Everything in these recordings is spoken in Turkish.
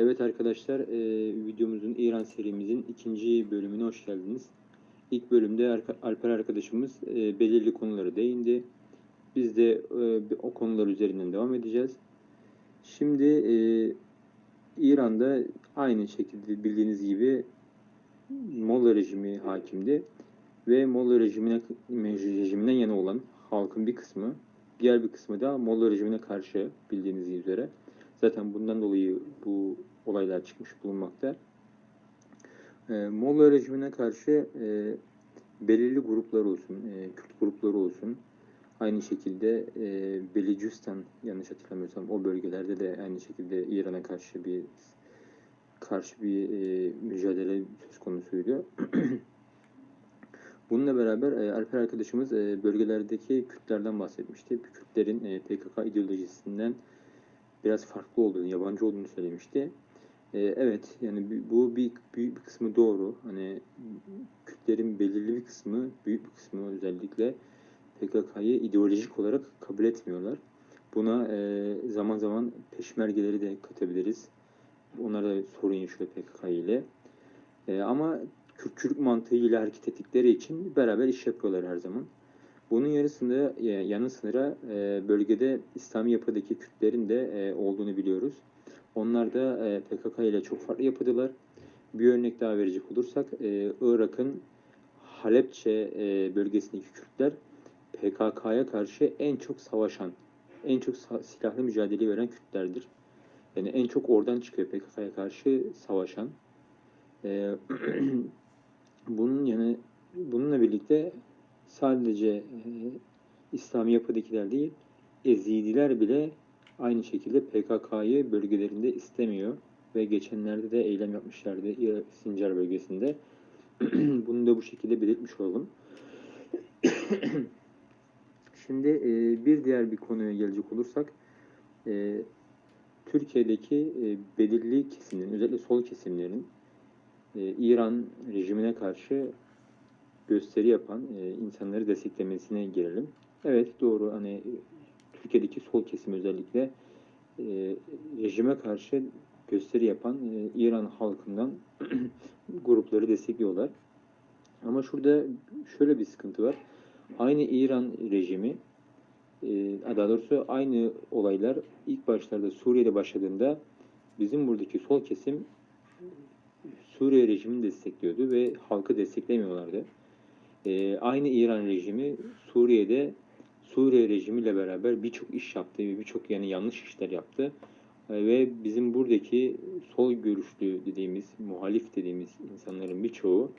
Evet arkadaşlar, e, videomuzun İran serimizin ikinci bölümüne hoş geldiniz. İlk bölümde Alper arkadaşımız e, belirli konulara değindi. Biz de e, o konular üzerinden devam edeceğiz. Şimdi e, İran'da aynı şekilde bildiğiniz gibi Molla rejimi hakimdi ve Molla rejimine rejiminden yana olan halkın bir kısmı, diğer bir kısmı da Molla rejimine karşı bildiğiniz üzere. Zaten bundan dolayı bu olaylar çıkmış bulunmakta. E, Molla rejimine karşı e, belirli gruplar olsun, e, Kürt grupları olsun, aynı şekilde e, Belicüstan yanlış hatırlamıyorsam o bölgelerde de aynı şekilde İran'a karşı bir karşı bir e, mücadele söz konusuydu. Bununla beraber e, Alper arkadaşımız e, bölgelerdeki Kürtlerden bahsetmişti. Kürtlerin e, PKK ideolojisinden biraz farklı olduğunu, yabancı olduğunu söylemişti. E, evet, yani bu bir büyük bir kısmı doğru. Hani Kürtlerin belirli bir kısmı, büyük bir kısmı özellikle PKK'yı ideolojik olarak kabul etmiyorlar. Buna e, zaman zaman peşmergeleri de katabiliriz. Onlar da sorun yaşıyor PKK ile. E, ama Kürtçülük mantığıyla hareket ettikleri için beraber iş yapıyorlar her zaman. Bunun yarısında yanı sıra e, bölgede İslami yapıdaki Kürtlerin de e, olduğunu biliyoruz. Onlar da e, PKK ile çok farklı yapıdılar. Bir örnek daha verecek olursak Irak'ın Halepçe bölgesindeki Kürtler PKK'ya karşı en çok savaşan, en çok silahlı mücadele veren Kürtlerdir. Yani en çok oradan çıkıyor PKK'ya karşı savaşan. Bunun yani bununla birlikte sadece e, İslami yapıdakiler değil, Ezidiler bile aynı şekilde PKK'yı bölgelerinde istemiyor ve geçenlerde de eylem yapmışlardı Sincar bölgesinde. Bunu da bu şekilde belirtmiş olalım. Şimdi e, bir diğer bir konuya gelecek olursak, e, Türkiye'deki e, belirli kesimlerin, özellikle sol kesimlerin e, İran rejimine karşı gösteri yapan e, insanları desteklemesine gelelim. Evet doğru hani e, Türkiye'deki sol kesim özellikle e, rejime karşı gösteri yapan e, İran halkından grupları destekliyorlar. Ama şurada şöyle bir sıkıntı var. Aynı İran rejimi e, daha doğrusu aynı olaylar ilk başlarda Suriye'de başladığında bizim buradaki sol kesim Suriye rejimini destekliyordu ve halkı desteklemiyorlardı. Ee, aynı İran rejimi Suriye'de Suriye rejimiyle beraber birçok iş yaptı ve birçok yani yanlış işler yaptı. Ee, ve bizim buradaki sol görüşlü dediğimiz, muhalif dediğimiz insanların birçoğu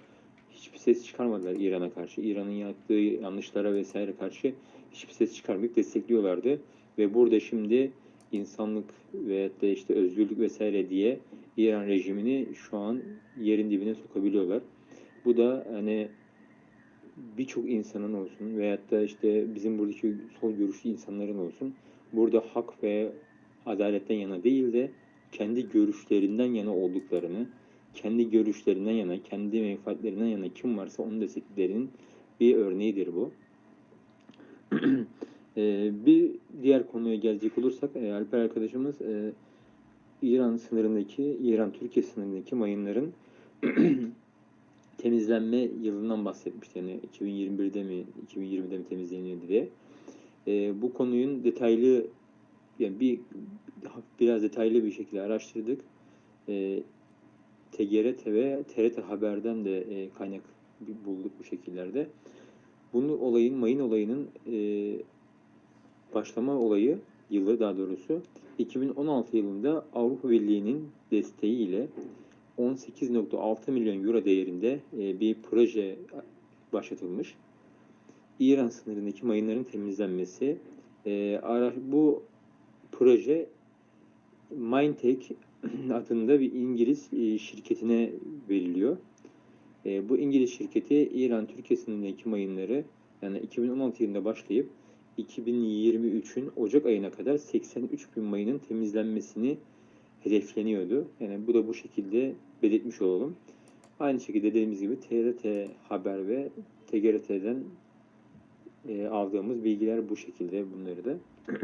hiçbir ses çıkarmadılar İran'a karşı. İran'ın yaptığı yanlışlara vesaire karşı hiçbir ses çıkarmayıp destekliyorlardı. Ve burada şimdi insanlık ve da işte özgürlük vesaire diye İran rejimini şu an yerin dibine sokabiliyorlar. Bu da hani birçok insanın olsun veyahut da işte bizim buradaki sol görüşlü insanların olsun burada hak ve adaletten yana değil de kendi görüşlerinden yana olduklarını, kendi görüşlerinden yana, kendi menfaatlerinden yana kim varsa onu desteklerinin bir örneğidir bu. Ee, bir diğer konuya gelecek olursak e, Alper arkadaşımız e, İran sınırındaki, İran-Türkiye sınırındaki mayınların temizlenme yılından bahsetmişti. Yani 2021'de mi, 2020'de mi temizleniyordu diye. Ee, bu konunun detaylı, yani bir biraz detaylı bir şekilde araştırdık. Ee, TGRT ve TRT Haber'den de e, kaynak bulduk bu şekillerde. Bunu olayın, mayın olayının e, başlama olayı, yılı daha doğrusu 2016 yılında Avrupa Birliği'nin desteğiyle 18.6 milyon euro değerinde e, bir proje başlatılmış. İran sınırındaki mayınların temizlenmesi. E, bu proje Mindtech adında bir İngiliz e, şirketine veriliyor. Bu İngiliz şirketi İran-Türkiye sınırındaki mayınları yani 2016 yılında başlayıp 2023'ün Ocak ayına kadar 83 bin mayının temizlenmesini hedefleniyordu. Yani bu da bu şekilde belirtmiş olalım. Aynı şekilde dediğimiz gibi TRT Haber ve TGRT'den e, aldığımız bilgiler bu şekilde bunları da.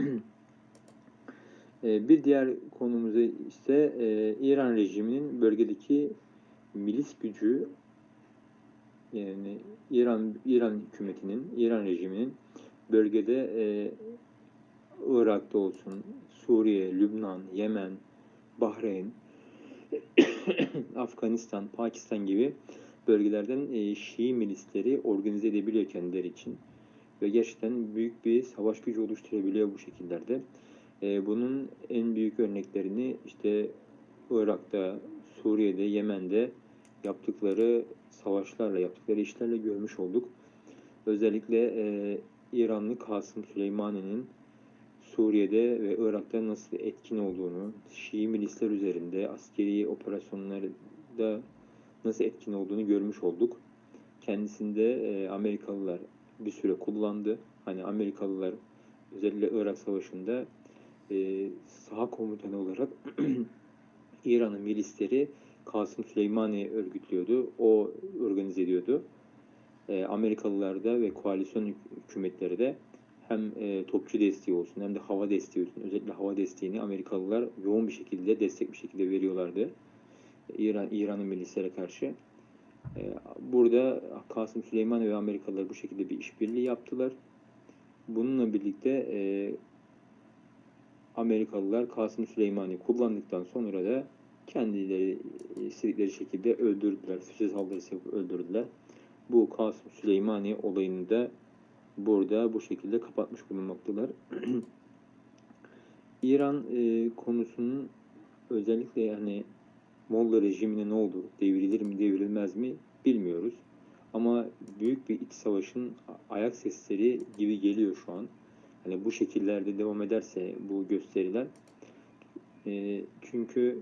E, bir diğer konumuz ise e, İran rejiminin bölgedeki milis gücü yani İran İran hükümetinin, İran rejiminin bölgede e, Irak'ta olsun, Suriye, Lübnan, Yemen, Bahreyn, Afganistan, Pakistan gibi bölgelerden e, Şii milisleri organize edebiliyor kendileri için. Ve gerçekten büyük bir savaş gücü oluşturabiliyor bu şekillerde. E, bunun en büyük örneklerini işte Irak'ta, Suriye'de, Yemen'de yaptıkları savaşlarla, yaptıkları işlerle görmüş olduk. Özellikle e, İranlı Kasım Süleymani'nin Suriye'de ve Irak'ta nasıl etkin olduğunu, Şii milisler üzerinde askeri operasyonlarda nasıl etkin olduğunu görmüş olduk. Kendisinde e, Amerikalılar bir süre kullandı. Hani Amerikalılar özellikle Irak Savaşı'nda e, saha komutanı olarak İran'ın milisleri Kasım Süleymani örgütlüyordu. O organize ediyordu. E, Amerikalılar da ve koalisyon hükümetleri de hem e, topçu desteği olsun hem de hava desteği olsun. Özellikle hava desteğini Amerikalılar yoğun bir şekilde, destek bir şekilde veriyorlardı. İran İran'ın milislere karşı. E, burada Kasım Süleymani ve Amerikalılar bu şekilde bir işbirliği yaptılar. Bununla birlikte e, Amerikalılar Kasım Süleymani kullandıktan sonra da kendileri istedikleri şekilde öldürdüler. Füze saldırısı yapıp öldürdüler. Bu Kasım Süleymani olayını da burada bu şekilde kapatmış bulunmaktalar. İran e, konusunun özellikle yani Molla rejimine ne oldu? Devrilir mi, devrilmez mi bilmiyoruz. Ama büyük bir iç savaşın ayak sesleri gibi geliyor şu an. Hani bu şekillerde devam ederse bu gösteriler. E, çünkü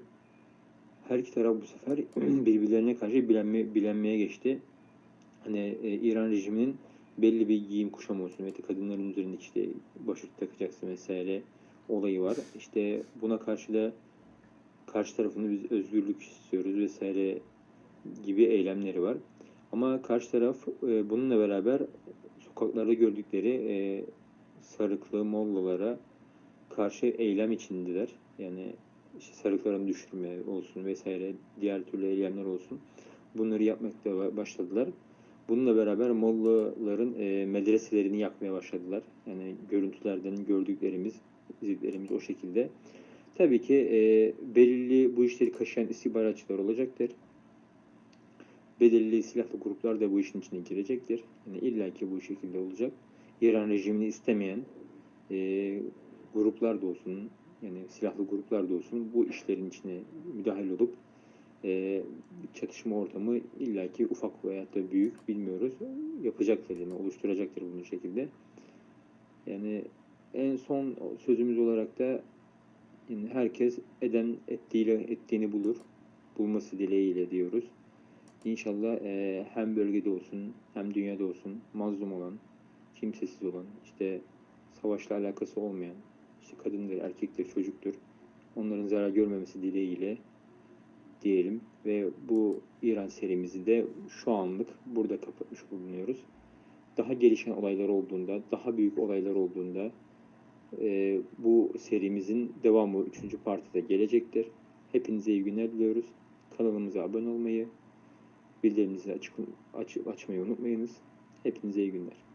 her iki taraf bu sefer birbirlerine karşı bilenme, bilenmeye geçti. Hani e, İran rejiminin belli bir giyim kuşam olsun. Evet kadınların üzerinde işte başörtü takacaksın vesaire olayı var. İşte buna karşı da karşı tarafında biz özgürlük istiyoruz vesaire gibi eylemleri var. Ama karşı taraf e, bununla beraber sokaklarda gördükleri e, sarıklı mollalara karşı eylem içindeler. Yani işte sarıklarını düşürme olsun vesaire diğer türlü eylemler olsun. Bunları yapmakta başladılar. Bununla beraber Mollaların e, medreselerini yakmaya başladılar. Yani görüntülerden gördüklerimiz, izlediklerimiz o şekilde. Tabii ki e, belirli bu işleri kaşıyan istihbaratçılar olacaktır. Belirli silahlı gruplar da bu işin içine girecektir. Yani illaki bu şekilde olacak. İran rejimini istemeyen e, gruplar da olsun, yani silahlı gruplar da olsun bu işlerin içine müdahil olup e, çatışma ortamı illaki ufak veya da büyük bilmiyoruz. Yapacaktır yani oluşturacaktır bunu şekilde. Yani en son sözümüz olarak da yani herkes eden ettiğiyle ettiğini bulur. Bulması dileğiyle diyoruz. İnşallah e, hem bölgede olsun hem dünyada olsun mazlum olan, kimsesiz olan, işte savaşla alakası olmayan, işte kadındır, erkektir, çocuktur. Onların zarar görmemesi dileğiyle diyelim ve bu İran serimizi de şu anlık burada kapatmış bulunuyoruz. Daha gelişen olaylar olduğunda, daha büyük olaylar olduğunda e, bu serimizin devamı 3. partide gelecektir. Hepinize iyi günler diliyoruz. Kanalımıza abone olmayı, bildirimlerinizi açık, aç, açmayı unutmayınız. Hepinize iyi günler.